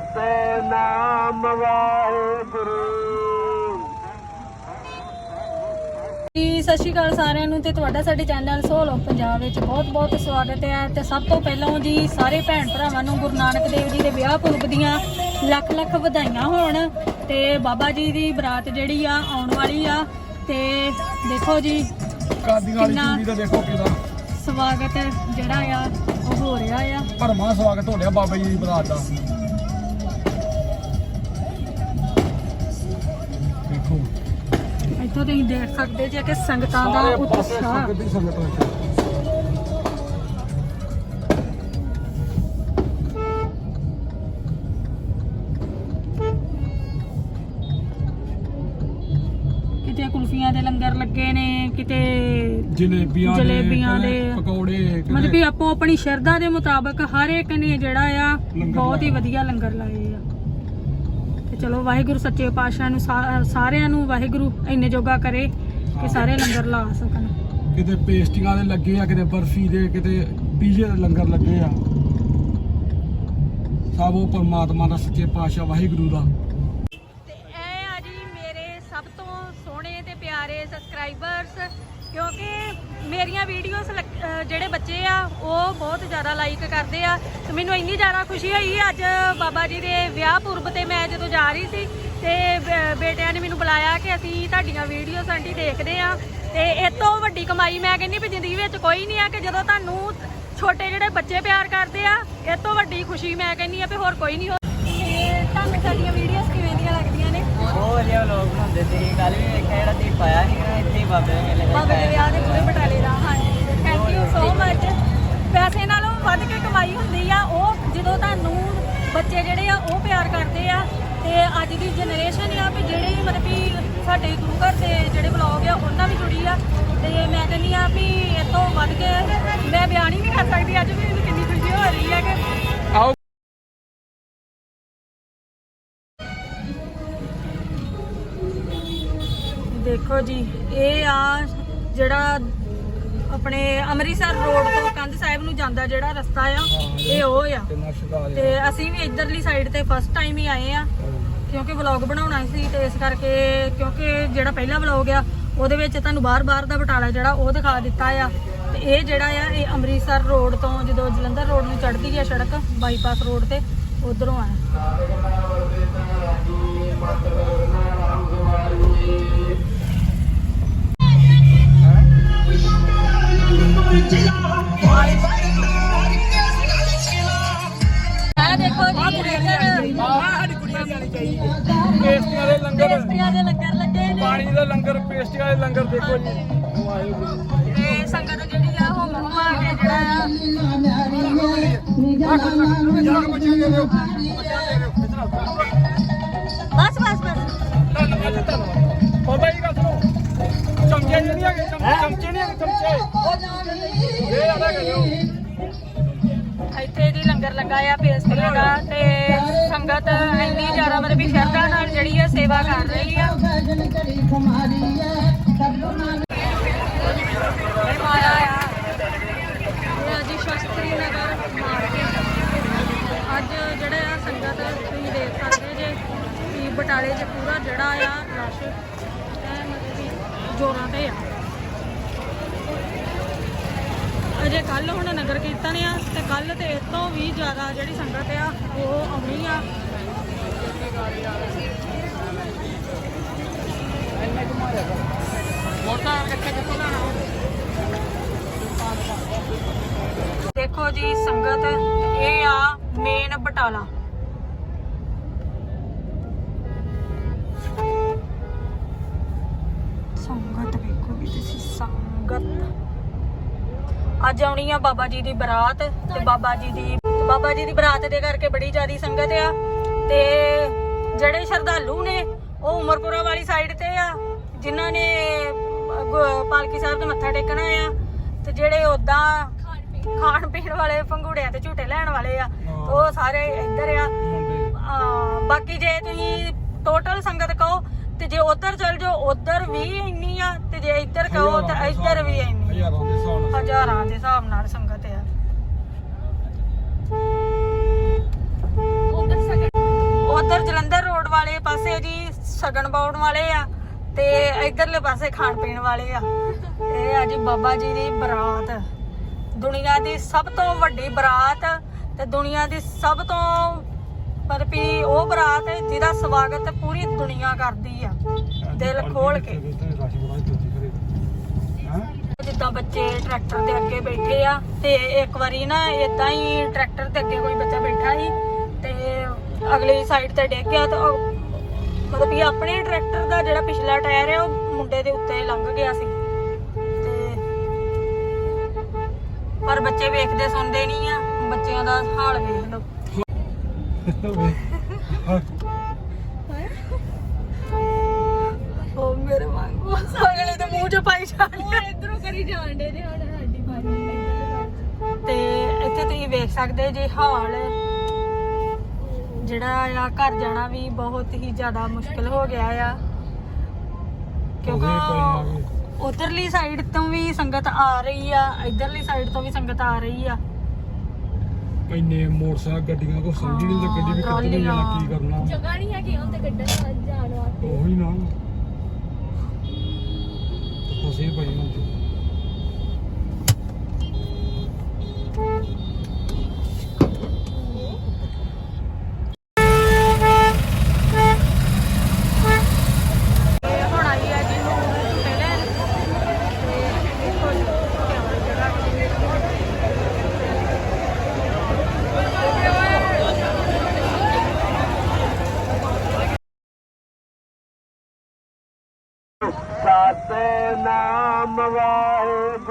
ਸਤਨਾਮ ਵਾਹਿਗੁਰੂ ਜੀ ਸਤਿ ਸ਼੍ਰੀ ਅਕਾਲ ਸਾਰਿਆਂ ਨੂੰ ਤੇ ਤੁਹਾਡਾ ਸਾਡੇ ਚੈਨਲ ਸੋਲ ਆਫ ਪੰਜਾਬ ਵਿੱਚ ਬਹੁਤ-ਬਹੁਤ ਸਵਾਗਤ ਹੈ ਤੇ ਸਭ ਤੋਂ ਪਹਿਲਾਂ ਜੀ ਸਾਰੇ ਭੈਣ ਭਰਾਵਾਂ ਨੂੰ ਗੁਰੂ ਨਾਨਕ ਦੇਵ ਜੀ ਦੇ ਵਿਆਹ ਪੁਰਬ ਦੀਆਂ ਲੱਖ ਲੱਖ ਵਧਾਈਆਂ ਹੋਣ ਤੇ ਬਾਬਾ ਜੀ ਦੀ ਬਰਾਤ ਜਿਹੜੀ ਆ ਆਉਣ ਵਾਲੀ ਆ ਤੇ ਦੇਖੋ ਜੀ ਕਾਦੀਆਂ ਵਾਲੀ ਕਿੰਨਾ- ਚੂੜੀ ਦਾ ਦੇਖੋ ਕਿਦਾ ਸਵਾਗਤ ਜਿਹੜਾ ਆ ਉਹ ਹੋ ਰਿਹਾ ਆ। ਭਰਮਾ ਸਵਾਗਤ ਹੋ ਰਿਹਾ ਬਾਬਾ ਜੀ ਦੀ ਬਰਾਤ ਦਾ। ਇੱਥੋਂ ਤੁਸੀਂ ਦੇਖ ਸਕਦੇ ਜੇ ਕਿ ਸੰਗਤਾਂ ਦਾ ਉਤਸ਼ਾਹ ਸੰਗਤ ਸੰਗਤ ਕਿਤੇ ਕੁਲਫੀਆਂ ਦੇ ਲੰਗਰ ਲੱਗੇ ਨੇ ਕਿਤੇ ਜਲੇਬੀਆਂ ਦੇ ਜਲੇਬੀਆਂ ਦੇ। ਪਕੌੜੇ ਮਤਲਬ ਵੀ ਆਪੋ ਆਪਣੀ ਸ਼ਰਧਾ ਦੇ ਮੁਤਾਬਕ ਹਰ ਇੱਕ ਨੇ ਜਿਹੜਾ ਆ ਬਹੁਤ ਹੀ। ਵਧੀਆ ਲੰਗਰ ਲਾਏ ਆ ਚਲੋ ਵਾਹਿਗੁਰੂ ਸੱਚੇ ਪਾਤਸ਼ਾਹ ਨੂੰ ਸਾ- ਸਾਰਿਆਂ ਨੂੰ ਵਾਹਿਗੁਰੂ ਇੰਨੇ ਜੋਗਾ ਕਰੇ ਕਿ ਸਾਰੇ ਲੰਗਰ ਲਾ ਸਕਣ। ਕਿਤੇ ਪੇਸਟੀਆਂ ਦੇ ਲੱਗੇ ਆ ਕਿਤੇ ਬਰਫੀ ਦੇ ਕਿਤੇ ਪੀਜ਼ੇ ਦੇ ਲੰਗਰ ਲੱਗੇ ਆ। ਸਭ ਉਹ ਪਰਮਾਤਮਾ ਦਾ ਸੱਚੇ ਪਾਤਸ਼ਾਹ ਵਾਹਿਗੁਰੂ ਦਾ। ਤੇ ਇਹ ਆ ਜੀ ਮੇਰੇ ਸਭ ਤੋਂ ਸੋਹਣੇ ਤੇ ਪਿਆਰੇ ਸਬਸਕ੍ਰਾਈਬਰਸ ਕਿਉਂਕਿ ਮੇਰੀਆਂ ਵੀਡੀਓਜ਼ ਜਿਹੜੇ ਬੱਚੇ ਆ, ਉਹ ਬਹੁਤ ਜ਼ਿਆਦਾ ਲਾਈਕ ਕਰਦੇ ਆ ਤੇ ਮੈਨੂੰ ਇੰਨੀ ਜ਼ਿਆਦਾ ਖੁਸ਼ੀ ਹੋਈ ਅੱਜ ਬਾਬਾ ਜੀ ਦੇ ਵਿਆਹ ਪੁਰਬ ਤੇ ਮੈਂ ਜਦੋਂ ਜਾ ਰਹੀ ਸੀ ਤੇ ਬੇਟਿਆਂ ਨੇ ਮੈਨੂੰ ਬੁਲਾਇਆ ਕਿ ਅਸੀਂ ਤੁਹਾਡੀਆਂ ਵੀਡੀਓਜ਼ ਆਂਟੀ ਦੇਖਦੇ ਆ ਤੇ ਇਹ ਤੋਂ ਵੱਡੀ ਕਮਾਈ ਮੈਂ ਕਹਿੰਦੀ ਵੀ ਜ਼ਿੰਦਗੀ ਵਿੱਚ ਕੋਈ ਨਹੀਂ ਆ ਕਿ ਜਦੋਂ ਤੁਹਾਨੂੰ ਛੋਟੇ ਜਿਹੜੇ ਬੱਚੇ ਪਿਆਰ ਕਰਦੇ ਆ, ਇਹ ਤੋਂ ਵੱਡੀ ਖੁਸ਼ੀ ਮੈਂ ਕਹਿੰਦੀ ਆ ਵੀ ਹੋਰ ਕੋਈ ਨਹੀਂ ਹੋ ਤੇ ਤੁਹਾਨੂੰ ਸਾਡੀਆਂ ਵੀਡੀਓਜ਼ ਕਿਵੇਂ ਦੀਆਂ ਲੱਗਦੀਆਂ ਨੇ ਵਧੀਆ ਲੋਕ ਬਣਾਉਂਦੇ ਸੀ ਕੱਲ ਵੀ ਵੇਖਿਆ ਜਿਹੜਾ ਤੁਸੀਂ ਪਾਇਆ ਸੀ ਨਾ ਇੱਥੇ ਹੀ ਬਾਬੇ ਦੇ ਮੇਲੇ ਬਾਬੇ ਦੇ ਵਿਆਹ ਦੇ ਪੂਰੇ ਬਟਾਲੇ ਦਾ ਹਾਂਜੀ। ਥੈਂਕ ਯੂ ਸੋ ਮਚ ਪੈਸੇ ਨਾਲੋਂ ਵੱਧ ਕੇ ਕਮਾਈ ਹੁੰਦੀ ਆ ਉਹ ਜਦੋਂ ਤੁਹਾਨੂੰ ਬੱਚੇ ਜਿਹੜੇ ਆ ਉਹ ਪਿਆਰ ਕਰਦੇ ਆ ਤੇ ਅੱਜ ਦੀ ਜਨਰੇਸ਼ਨ ਆ ਵੀ ਜਿਹੜੇ ਮਤਲਬ ਵੀ ਸਾਡੇ ਗੁਰੂ ਘਰ ਦੇ ਜਿਹੜੇ ਬਲੌਗ ਆ ਉਹਨਾਂ ਵੀ ਜੁੜੀ ਆ। ਤੇ ਮੈਂ ਕਹਿੰਦੀ ਆ ਵੀ ਇਹ ਤੋਂ ਵੱਧ ਕੇ ਮੈਂ ਬਿਆਨ ਹੀ ਨਹੀਂ ਕਰ ਸਕਦੀ ਅੱਜ। ਦੇਖੋ ਜੀ, ਇਹ ਆ ਜਿਹੜਾ ਆਪਣੇ ਅੰਮ੍ਰਿਤਸਰ ਰੋਡ ਤੋਂ ਕੰਧ ਸਾਹਿਬ ਨੂੰ ਜਾਂਦਾ ਜਿਹੜਾ ਰਸਤਾ ਆ, ਇਹ ਉਹ ਆ। ਤੇ ਅਸੀਂ ਵੀ ਇਧਰਲੀ ਸਾਈਡ ਤੇ ਫਸਟ ਟਾਈਮ ਹੀ ਆਏ ਆ, ਕਿਉਂਕਿ ਵਲੌਗ ਬਣਾਉਣਾ ਸੀ ਤੇ ਇਸ ਕਰਕੇ ਕਿਉਂਕਿ ਜਿਹੜਾ ਪਹਿਲਾ ਵਲੌਗ ਆ, ਉਹਦੇ ਵਿੱਚ ਤੁਹਾਨੂੰ ਬਾਹਰ-ਬਾਹਰ ਦਾ ਬਟਾਲਾ ਜਿਹੜਾ ਉਹ ਦਿਖਾ ਦਿੱਤਾ ਆ। ਤੇ ਇਹ ਜਿਹੜਾ ਆ, ਇਹ ਅੰਮ੍ਰਿਤਸਰ ਰੋਡ ਤੋਂ ਜਦੋਂ ਜਲੰਧਰ ਰੋਡ ਨੂੰ ਚੜ੍ਹਦੀ ਆ ਸੜਕ ਬਾਈਪਾਸ ਰੋਡ ਤੇ, ਉਧਰੋਂ ਆ ਪੇਸਟੀਆਂ ਦੇ ਲੰਗਰ। ਪੇਸਟਰੀਆਂ ਦੇ ਲੰਗਰ ਲੱਗੇ ਨੇ। ਪਾਣੀ ਦਾ ਲੰਗਰ ਪੇਸਟੀਆਂ ਦੇ ਲੰਗਰ ਦੇਖੋ ਜੀ। ਵਾਹਿਗੁਰੂ। ਤੇ ਸੰਗਤ ਜਿਹੜੀ ਆ ਉਹ ਮਮਾ ਕੇ ਜਿਹੜਾ ਆ। ਲੱਗਾ ਆ ਪੇਸਟਰੀਆਂ ਦਾ ਤੇ ਸੰਗਤ ਇੰਨੀ ਜ਼ਿਆਦਾ ਮਤਲਬ ਵੀ ਸ਼ਰਧਾ ਨਾਲ ਜਿਹੜੀ ਆ ਸੇਵਾ ਕਰ ਰਹੀ ਆ। ਅੱਜ ਜਿਹੜਾ ਆ ਸੰਗਤ ਤੁਸੀਂ ਦੇਖ ਸਕਦੇ ਜੇ ਕਿ ਬਟਾਲੇ 'ਚ ਪੂਰਾ ਜਿਹੜਾ ਆ ਰਸ਼ ਜੋਰਾਂ ਤੇ ਆ। ਅਜੇ ਕੱਲ ਹੁਣ ਨਗਰ ਕੀਰਤਨ ਆ ਕੱਲ ਤੇ ਇਸ ਤੋਂ ਵੀ ਜ਼ਿਆਦਾ ਜਿਹੜੀ ਸੰਗਤ ਆ, ਉਹ ਆਉਣੀ ਆ। ਦੇਖੋ ਜੀ, ਸੰਗਤ, ਇਹ ਆ ਮੇਨ ਬਟਾਲਾ। ਸੰਗਤ ਵੇਖੋ ਵੀ ਤੁਸੀਂ, ਸੰਗਤ। ਅੱਜ ਆਉਣੀ ਆ ਬਾਬਾ ਜੀ ਦੀ ਬਰਾਤ ਤੇ ਬਾਬਾ ਜੀ ਦੀ ਬਾਬਾ ਜੀ ਦੀ ਬਰਾਤ ਦੇ ਕਰਕੇ ਬੜੀ ਜ਼ਿਆਦੀ ਸੰਗਤ ਆ ਤੇ ਜਿਹੜੇ ਸ਼ਰਧਾਲੂ ਨੇ ਉਹ ਉਮਰਪੁਰਾ ਵਾਲੀ ਸਾਈਡ ਤੇ ਆ ਜਿਨ੍ਹਾਂ ਨੇ ਪਾਲਕੀ ਸਾਹਿਬ ਦੇ ਮੱਥਾ ਟੇਕਣਾ ਆ ਤੇ ਜਿਹੜੇ ਉਦਾਂ ਖਾਣ ਪੀਣ ਵਾਲੇ ਪੰਗੂੜਿਆਂ ਤੇ ਝੂਟੇ ਲੈਣ ਵਾਲੇ ਆ ਉਹ ਸਾਰੇ ਇੱਧਰ ਆ। ਬਾਕੀ ਜੇ ਤੁਸੀਂ ਟੋਟਲ ਸੰਗਤ ਕਹੋ ਤੇ ਜੇ ਉਧਰ ਉਧਰ ਵੀ ਇੰਨੀ ਆ ਤੇ ਜੇ ਇੱਧਰ ਕਹੋ ਤਾਂ ਇੱਧਰ ਵੀ ਇੰਨੀ। ਹਜ਼ਾਰਾਂ ਦੇ ਹਿਸਾਬ ਨਾਲ। ਹਜ਼ਾਰਾਂ ਦੇ ਹਿਸਾਬ ਨਾਲ ਸੰਗਤ ਆ। ਉਧਰ ਜਲੰਧਰ ਰੋਡ ਵਾਲੇ ਪਾਸੇ ਜੀ ਸਗਨ ਪਾਉਣ ਵਾਲੇ ਆ ਤੇ ਇਧਰਲੇ ਪਾਸੇ ਖਾਣ ਪੀਣ ਵਾਲੇ ਆ। ਇਹ ਆ ਜੀ ਬਾਬਾ ਜੀ ਦੀ ਬਰਾਤ। ਦੁਨੀਆ ਦੀ ਸਭ ਤੋਂ ਵੱਡੀ ਬਰਾਤ ਤੇ ਦੁਨੀਆ ਦੀ ਸਭ ਤੋਂ ਪਰ ਵੀ ਉਹ ਬਰਾਤ ਹੈ ਜਿਹਦਾ ਸਵਾਗਤ ਪੂਰੀ ਦੁਨੀਆ ਕਰਦੀ ਆ ਦਿਲ ਖੋਲ ਕੇ। ਜਿੱਦਾਂ ਬੱਚੇ ਟਰੈਕਟਰ ਦੇ ਅੱਗੇ ਬੈਠੇ ਆ ਤੇ ਇੱਕ ਵਾਰੀ ਨਾ ਇਦਾਂ ਹੀ ਟਰੈਕਟਰ ਦੇ ਅੱਗੇ ਕੋਈ ਬੱਚਾ ਬੈਠਾ ਸੀ ਤੇ ਅਗਲੀ ਸਾਈਡ ਤੇ ਡਿੱਗ ਗਿਆ ਤਾਂ ਮਤਲਬ ਕਿ ਆਪਣੇ ਟਰੈਕਟਰ ਦਾ ਜਿਹੜਾ ਪਿਛਲਾ ਟਾਇਰ ਹੈ ਉਹ ਮੁੰਡੇ ਦੇ ਉੱਤੇ ਲੰਘ ਗਿਆ ਸੀ। ਤੇ ਪਰ ਬੱਚੇ ਵੇਖਦੇ ਸੁਣਦੇ ਨਹੀਂ ਆ ਬੱਚਿਆਂ ਦਾ ਹਾਲ ਵੇਖ ਲਓ। ਉਹ ਮੇਰੇ ਵਾਂਗੂ ਅਗਲੇ ਦੇ ਮੂੰਹ ਚ ਪਾਈ ਜਾਂਦੇ ਇਧਰੋਂ ਕਰੀ ਜਾਣ ਦੇ ਨੇ ਹੁਣ ਸਾਡੀ ਬਾਰੀ ਤੇ ਇੱਥੇ ਤੁਸੀਂ ਵੇਖ ਸਕਦੇ ਜੇ ਹਾਲ। ਜਿਹੜਾ ਆ ਘਰ ਜਾਣਾ ਵੀ ਬਹੁਤ ਹੀ ਜ਼ਿਆਦਾ ਮੁਸ਼ਕਲ ਹੋ ਗਿਆ ਆ। ਕਿਉਂਕਿ ਉਧਰਲੀ ਸਾਈਡ ਤੋਂ ਵੀ ਸੰਗਤ ਆ ਰਹੀ ਆ ਇਧਰਲੀ ਸਾਈਡ ਤੋਂ ਵੀ ਸੰਗਤ ਆ ਰਹੀ ਆ। ਇੰਨੇ ਮੋਟਰਸਾਈਕਲ ਗੱਡੀਆਂ ਕੋ ਸਮਝ ਨਹੀਂ ਲੱਗਦੀ ਵੀ ਕਿੱਥੇ ਨੂੰ ਜਾਣਾ ਕੀ ਕਰਨਾ। ਜਗ੍ਹਾ ਨਹੀਂ ਹੈਗੀ ਤੇ ਕੱਢਣ ਜਾਣ ਵਾਸਤੇ। ਉਹੀ ਨਾ। ਫਸੇ ਪਈ ਹੁਣ ਸਤਨਾਮ ਵਾਹਿਗੁਰੂ।